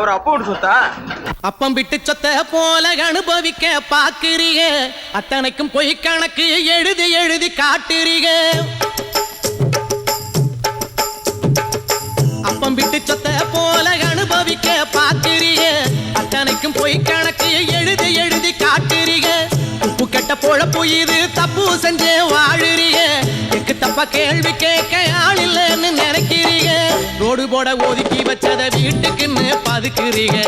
அவர் அப்போட சொத்தா? அப்பம் விட்டு சொத்த போல அனுபவிக்க பாக்குறீங்க அத்தனைக்கும் பொய் கணக்கு எழுதி எழுதி காட்டுறீங்க. அப்பம் விட்டு சொத்த போல அனுபவிக்க பாக்குறீங்க அத்தனைக்கும் பொய் கணக்கு எழுதி எழுதி காட்டுறீங்க. உப்பு கெட்ட பொழப்பு இது தப்பு செஞ்சு வாழுறீங்க. எக்கு தப்பா கேள்வி கேட்க ஆள் இல்ல. போட ஒதுக்கி வச்சத வீட்டுக்குன்னு பதுக்குறீங்க.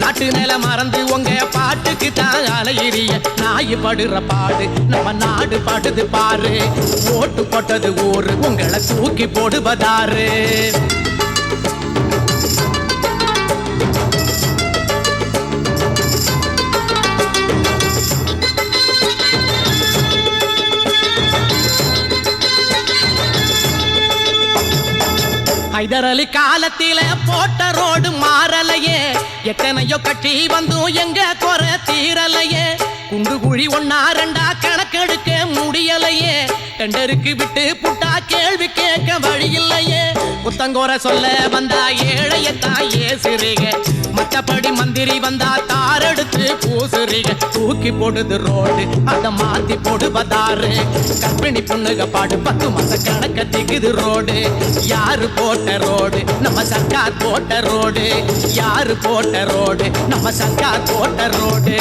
நாட்டு நில மறந்து உங்க பாட்டுக்கு தான் அலையிறீங்க. நாய் படுற பாடு நம்ம நாடு படுது பாரு. ஓட்டு போட்டது ஊரு உங்களை தூக்கி போடுவதாரு. ஹைதரலி காலத்தில போட்ட ரோடு மாறலையே. எத்தனையோ கட்டி வந்தும் எங்க குறை தீரலையே. குண்டு குழி ஒன்னா ரெண்டா கணக்கெடுக்க முடியலையே. டெண்டருக்கு விட்டு புட்டா கேள்வி கேட்க வழி இல்லையே புத்தங்கோர சொல்ல வந்தா ஏழையத்தான் ஏசுறீங்க மற்றபடி மந்திரி வந்தா தாரெடுத்து பூசுறீங்க தூக்கி போடுது ரோடு. அத மாத்தி போடுவதாரு கர்ப்பிணி பொண்ணுக பாடு பத்து மாச கணக்க திகுது ரோடு. யாரு போட்ட ரோடு? நம்ம சர்க்கார் போட்ட ரோடு. யாரு போட்ட ரோடு? நம்ம சர்க்கார் போட்ட ரோடு.